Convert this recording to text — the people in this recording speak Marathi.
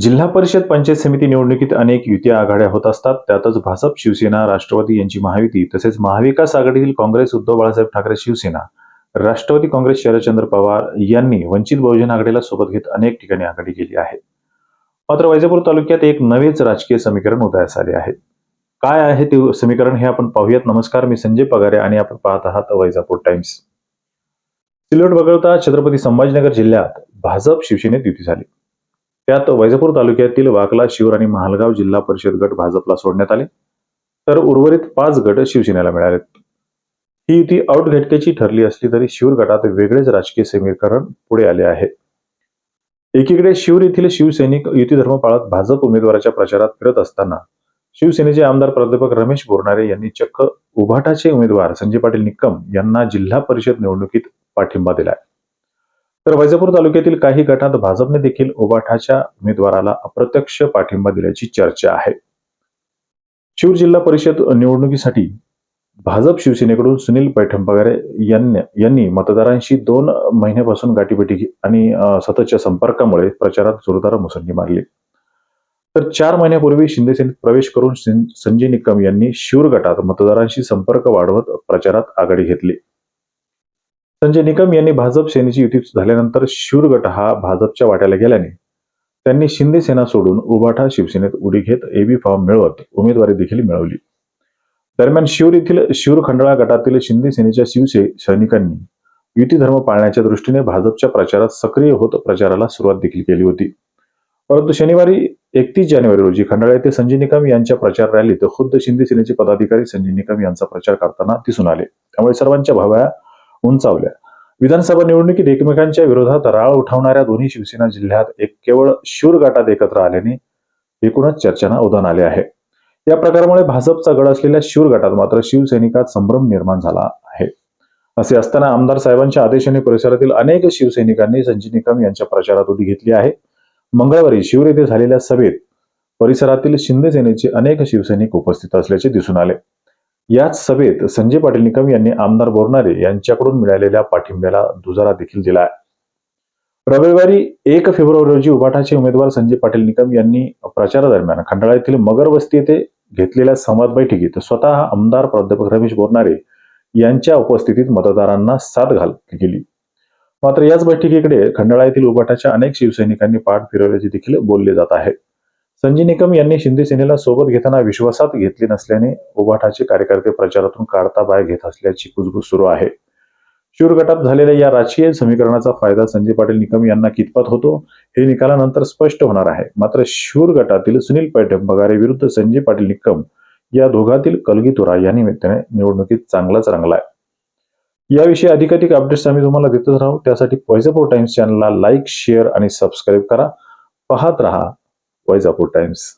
जिल्हा परिषद पंचायत समिती निवडणुकीत अनेक युती आघाड्या होत असतात. त्यातच भाजप शिवसेना राष्ट्रवादी यांची महायुती तसेच महाविकास आघाडीतील काँग्रेस उद्धव बाळासाहेब ठाकरे शिवसेना. राष्ट्रवादी काँग्रेस शरदचंद्र पवार यांनी वंचित बहुजन आघाडीला सोबत घेत अनेक ठिकाणी आघाडी केली आहे. मात्र वैजापूर तालुक्यात एक नवेच राजकीय समीकरण उदयास आले आहे. काय आहे ते समीकरण हे आपण पाहूयात. नमस्कार मी संजय पगारे आणि आपण पाहत आहात वैजापूर टाइम्स. सिल्लोड वगळता छत्रपती संभाजीनगर जिल्ह्यात भाजप शिवसेनेत युती झाली. त्यात वैजापूर तालुक्यातील वाकला शिवर आणि महालगाव जिल्हा परिषद गट भाजपला सोडण्यात आले. तर उर्वरित पाच गट शिवसेनेला मिळालेत. ही युती आउटघटकेची ठरली असली तरी शिवर गटात वेगळेच राजकीय समीकरण पुढे आले आहे. एकीकडे शिवर येथील शिवसैनिक युती धर्म पाळत भाजप उमेदवाराच्या प्रचारात फिरत असताना शिवसेनेचे आमदार प्राध्यापक रमेश बोरनारे यांनी चक्क उभाटाचे उमेदवार संजय पाटील निक्कम यांना जिल्हा परिषद निवडणुकीत पाठिंबा दिलाय. तर वैजापूर तालुक्यातील काही गटात भाजपने देखील उबाठाच्या उमेदवाराला अप्रत्यक्ष पाठिंबा दिल्याची चर्चा आहे. शिव जिल्हा परिषद निवडणुकीसाठी भाजप शिवसेनेकडून सुनील पैठणपगारे यांनी यांनी मतदारांशी दोन महिन्यापासून गाठीभेटी आणि सततच्या संपर्कामुळे प्रचारात जोरदार मुसंडी मारली. तर चार महिन्यापूर्वी शिंदे सेनेत प्रवेश करून संजय निकम यांनी शिवूर गटात मतदारांशी संपर्क वाढवत प्रचारात आघाडी घेतली. संजय निकम यांनी भाजप सेनेची युती झाल्यानंतर शिवर गट हा भाजपच्या वाट्याला गेल्याने त्यांनी शिंदे सेना सोडून उभाठा शिवसेनेत उडी घेत एबी फॉर्म मिळवत उमेदवारी देखील मिळवली. दरम्यान शिवर येथील शिवर खंडाळा गटातील शिंदे सेनेच्या शिवसे सैनिकांनी युती धर्म पाळण्याच्या दृष्टीने भाजपच्या प्रचारात सक्रिय होत प्रचाराला सुरुवात देखील केली होती. परंतु शनिवारी एकतीस जानेवारी रोजी खंडाळा येथे संजय निकम यांच्या प्रचार रॅलीत खुद्द शिंदे सेनेचे पदाधिकारी संजय निकम यांचा प्रचार करताना दिसून आले. त्यामुळे सर्वांच्या भाव्या उंचावल्या. विधानसभा निवडणुकीत एकमेकांच्या विरोधात राळ उठवणाऱ्या दोन्ही शिवसेना जिल्ह्यात एक केवळ शूर गटात एकत्र आल्याने एकूणच चर्चेना उदान आले आहे. या प्रकारामुळे भाजपचा गड असलेल्या शूर गटात मात्र शिवसैनिकात संभ्रम निर्माण झाला आहे. असे असताना आमदार साहेबांच्या आदेशाने परिसरातील अनेक शिवसैनिकांनी संजय निकम यांच्या प्रचारात उडी घेतली आहे. मंगळवारी शिवर येथे झालेल्या सभेत परिसरातील शिंदे सेनेचे अनेक शिवसैनिक उपस्थित असल्याचे दिसून आले. याच सभेत संजय पाटील निकम यांनी आमदार बोरणारे यांच्याकडून मिळालेल्या पाठिंब्याला दुजारा देखील दिला आहे. रविवारी एक फेब्रुवारी रोजी उभाटाचे उमेदवार संजय पाटील निकम यांनी प्रचारादरम्यान खंडाळा येथील मगर वस्ती येथे घेतलेल्या संवाद बैठकीत स्वतः आमदार प्राध्यापक रमेश बोरणारे यांच्या उपस्थितीत मतदारांना साथ घाल केली. मात्र याच बैठकीकडे खंडाळा येथील उभाटाच्या अनेक शिवसैनिकांनी पाठ फिरवल्याचे देखील बोलले जात आहे. संजय निकम यांनी शिंदे सेनेला सोबत घेताना विश्वासात घेतले नसल्याने उभाटाचे कार्यकर्ते प्रचारातून काढता बाहेर घेत असल्याची कुजबूज सुरू आहे. शूर गटात झालेल्या या राजकीय समीकरणाचा फायदा संजय पाटील निकम यांना कितपत होतो हे निकालानंतर स्पष्ट होणार आहे. मात्र शिवर गटातील सुनील पैठण बगारे विरुद्ध संजय पाटील निकम या दोघातील कलगीतुरा या निमित्ताने निवडणुकीत चांगलाच रंगलाय. याविषयी अधिकाधिक अपडेट्स आम्ही तुम्हाला देतच राहू. त्यासाठी वैजापूर टाइम्स चॅनलला लाईक शेअर आणि सबस्क्राईब करा. पाहत रहा वैजापूर टाइम्स